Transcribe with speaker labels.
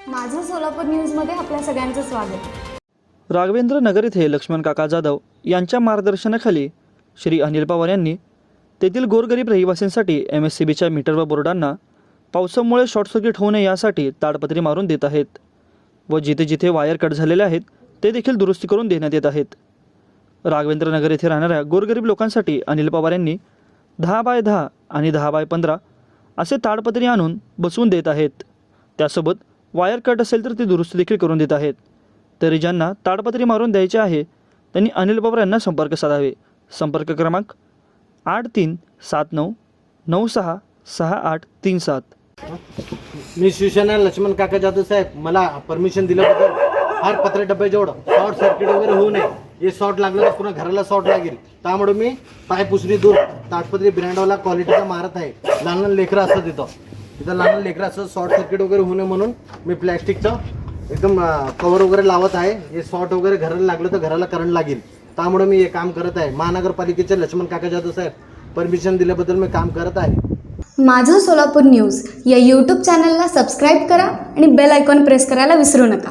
Speaker 1: सोलापूर न्यूजमध्ये आपल्या सगळ्यांचं स्वागत.
Speaker 2: राघवेंद्र नगर येथे लक्ष्मण काका जाधव यांच्या मार्गदर्शनाखाली श्री अनिल पवार यांनी तेथील गोरगरीब रहिवासींसाठी एम एस सी बीच्या मीटर व बोर्डांना पावसामुळे शॉर्ट सर्किट होऊ नये यासाठी ताडपत्री मारून देत आहेत. व जिथे जिथे वायर कट झालेले आहेत ते देखील दुरुस्ती करून देण्यात येत आहेत. राघवेंद्र नगर येथे राहणाऱ्या गोरगरीब लोकांसाठी अनिल पवार यांनी दहा बाय दहा आणि दहा बाय पंधरा असे ताडपत्री आणून बसवून देत आहेत. त्यासोबत वायर कट असेल तर ती दुरुस्ती देखील करून देत आहेत. तरी ज्यांना ताडपत्री मारून द्यायचे आहे त्यांनी अनिल बाबर यांना संपर्क साधावे. संपर्क क्रमांक आठ तीन सात नऊ नऊ सहा सहा आठ तीन सात.
Speaker 3: मी शिवसेना लक्ष्मण काका जाधव साहेब मला परमिशन दिल्याबद्दल फार पत्रे डब्बे जेवढं शॉर्ट सर्किट वगैरे होऊ नये. हे शॉर्ट लागलं तर पुन्हा घराला शॉर्ट लागेल. त्यामुळे मी पाय पुसरी दूर. ताटपत्री ब्रँडवाला क्वालिटीचा मारत आहे. लहान लहान लेकरं असतं तिथं. तिथं लहान लहान लेकरं असं शॉर्ट सर्किट वगैरे होऊ नये म्हणून. मी प्लॅस्टिकचं एकदम कवर वगैरे लावत आहे. हे शॉर्ट वगैरे घराला लागलं तर घराला करंट लागेल. त्यामुळे मी हे काम करत आहे. महानगरपालिकेचे लक्ष्मण काका जाधव साहेब परमिशन दिल्याबद्दल मी काम करत आहे.
Speaker 1: माझं सोलापूर न्यूज या यूट्यूब चॅनलला सबस्क्राईब करा आणि बेल आयकॉन प्रेस करायला विसरू नका.